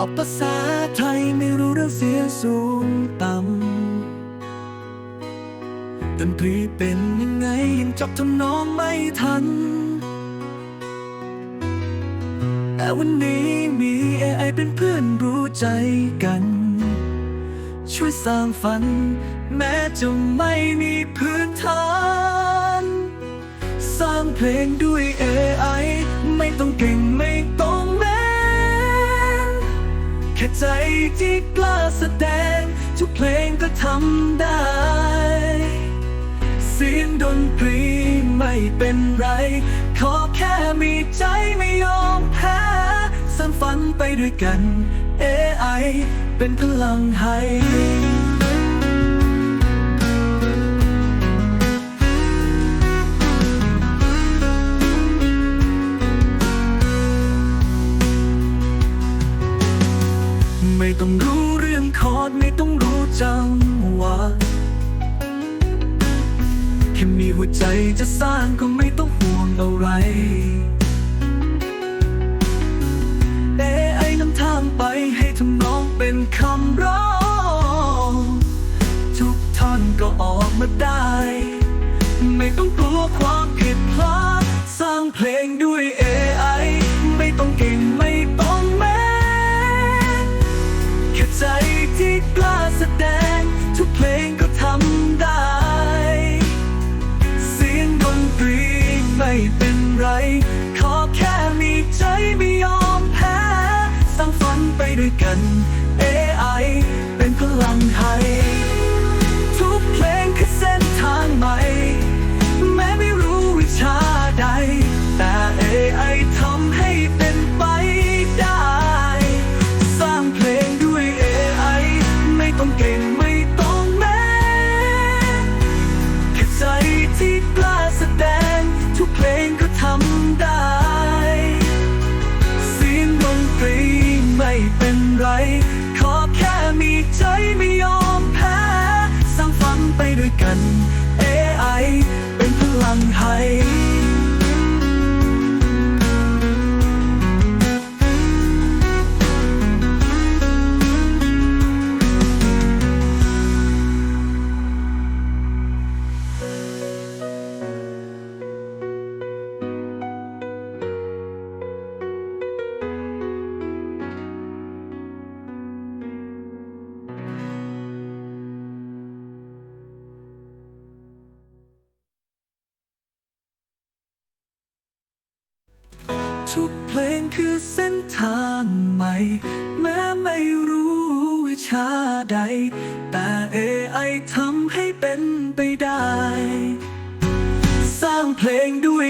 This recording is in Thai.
เอาภาษาไทยไม่รู้เรื่องเสียสูงต่ำดนตรีเป็นยังไงยังจับทำนองไม่ทัน แต่วันนี้มี AI เป็นเพื่อนรู้ใจกัน ช่วยสร้างฝัน แม้จะไม่มีพื้นฐาน สร้างเพลงด้วย AI ไม่ต้องเก่งไม่ต้อง แค่ใจที่กล้าแสดง ทุกเพลงก็ทำได้ เสียงดนตรีไม่เป็นไร ขอแค่มีใจไม่ยอมแพ้สร้างฝันไปด้วยกัน AI เป็นพลังให้ องคอร์ดไม่ต้องรู้จังหวะแค่มีหัวใจจะสร้างก็ไม่ต้องห่วงอะไร เอไอนำทางไปให้ทำนองเป็นคำร้อง ทุกท่อนก็ออกมาได้ กล้าแสดง ทุกเพลงก็ทำได้ เสียงดนตรีไม่เป็นไร ขอแค่มีใจไม่ยอมแพ้สร้างฝันไปด้วยกัน ด้วยกัน ทุกเพลงคือเส้นทางใหม่ แม้ไม่รู้วิชาใด แต่ AI ทำให้เป็นไปได้ สร้างเพลงด้วย